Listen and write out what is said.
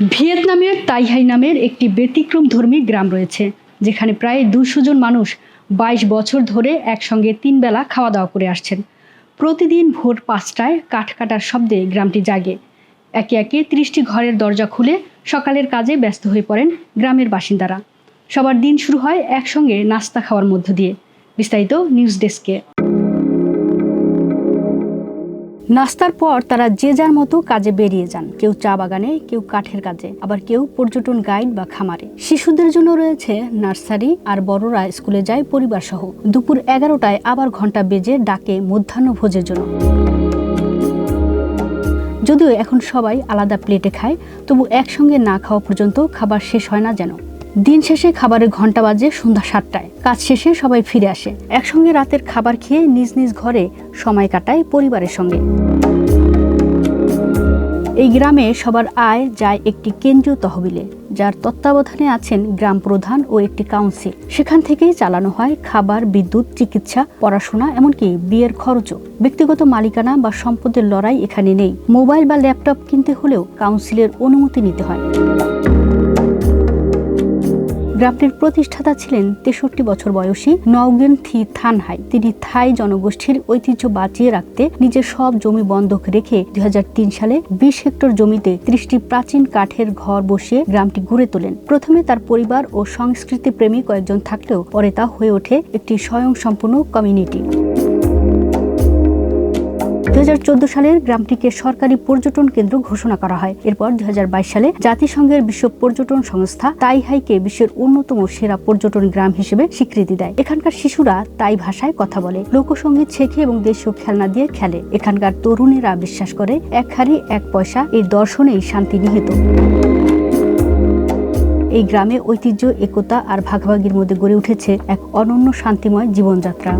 ভিয়েতনামের তাইহাই নামের একটি ব্যতিক্রম ধর্মী গ্রাম রয়েছে, যেখানে প্রায় দুশো জন মানুষ বাইশ বছর ধরে একসঙ্গে তিন বেলা খাওয়া দাওয়া করে আসছেন। প্রতিদিন ভোর পাঁচটায় কাঠ কাটার শব্দে গ্রামটি জাগে। একে একে ত্রিশটি ঘরের দরজা খুলে সকালের কাজে ব্যস্ত হয়ে পড়েন গ্রামের বাসিন্দারা। সবার দিন শুরু হয় একসঙ্গে নাস্তা খাওয়ার মধ্য দিয়ে। বিস্তারিত নিউজ ডেস্কে। নাস্তার পর তারা যে যার মতো কাজে বেরিয়ে যান। কেউ চা বাগানে, কেউ কাঠের কাজে, আবার কেউ পর্যটন গাইড বা খামারে। শিশুদের জন্য রয়েছে নার্সারি আর বড়রা স্কুলে যায় পরিবার সহ দুপুর এগারোটায় আবার ঘণ্টা বেজে ডাকে মধ্যাহ্ন ভোজের জন্য। যদিও এখন সবাই আলাদা প্লেটে খায়, তবু একসঙ্গে না খাওয়া পর্যন্ত খাবার শেষ হয় না যেন। দিন শেষে খাবারের ঘণ্টা বাজে সন্ধ্যা সাতটায়। কাজ শেষে সবাই ফিরে আসে। একসঙ্গে রাতের খাবার খেয়ে নিজ নিজ ঘরে সময় কাটায় পরিবারের সঙ্গে। এই গ্রামে সবার আয় যায় একটি কেন্দ্রীয় তহবিলে, যার তত্ত্বাবধানে আছেন গ্রাম প্রধান ও একটি কাউন্সিল। সেখান থেকেই চালানো হয় খাবার, বিদ্যুৎ, চিকিৎসা, পড়াশোনা, এমনকি বিয়ের খরচও। ব্যক্তিগত মালিকানা বা সম্পদের লড়াই এখানে নেই। মোবাইল বা ল্যাপটপ কিনতে হলেও কাউন্সিলের অনুমতি নিতে হয়। গ্রামটির প্রতিষ্ঠাতা ছিলেন তেষট্টি বছর বয়সী নওগেন থি থানহাই। তিনি থাই জনগোষ্ঠীর ঐতিহ্য বাঁচিয়ে রাখতে নিজের সব জমি বন্ধক রেখে দুই হাজার তিন সালে বিশ হেক্টর জমিতে ত্রিশটি প্রাচীন কাঠের ঘর বসিয়ে গ্রামটি গড়ে তোলেন। প্রথমে তার পরিবার ও সংস্কৃতি প্রেমী কয়েকজন থাকলেও পরে তা হয়ে ওঠে একটি স্বয়ংসম্পূর্ণ কমিউনিটি। দু হাজার চোদ্দ সালের গ্রামটিকে সরকারি পর্যটন কেন্দ্র ঘোষণা করা হয়। এরপর দুই হাজার বাইশ সালে জাতিসংঘের বিশ্ব পর্যটন সংস্থা তাইহাইকে বিশ্বের অন্যতম সেরা পর্যটন গ্রাম হিসেবে স্বীকৃতি দেয়। এখানকার শিশুরা তাই ভাষায় কথা বলে, লোকসঙ্গীত শেখে এবং দেশীয় খেলনা দিয়ে খেলে। এখানকার তরুণেরা বিশ্বাস করে, এক হারি এক পয়সা এই দর্শনেই শান্তি নিহিত। এই গ্রামে ঐতিহ্য, একতা আর ভাগাভাগির মধ্যে গড়ে উঠেছে এক অনন্য শান্তিময় জীবনযাত্রা।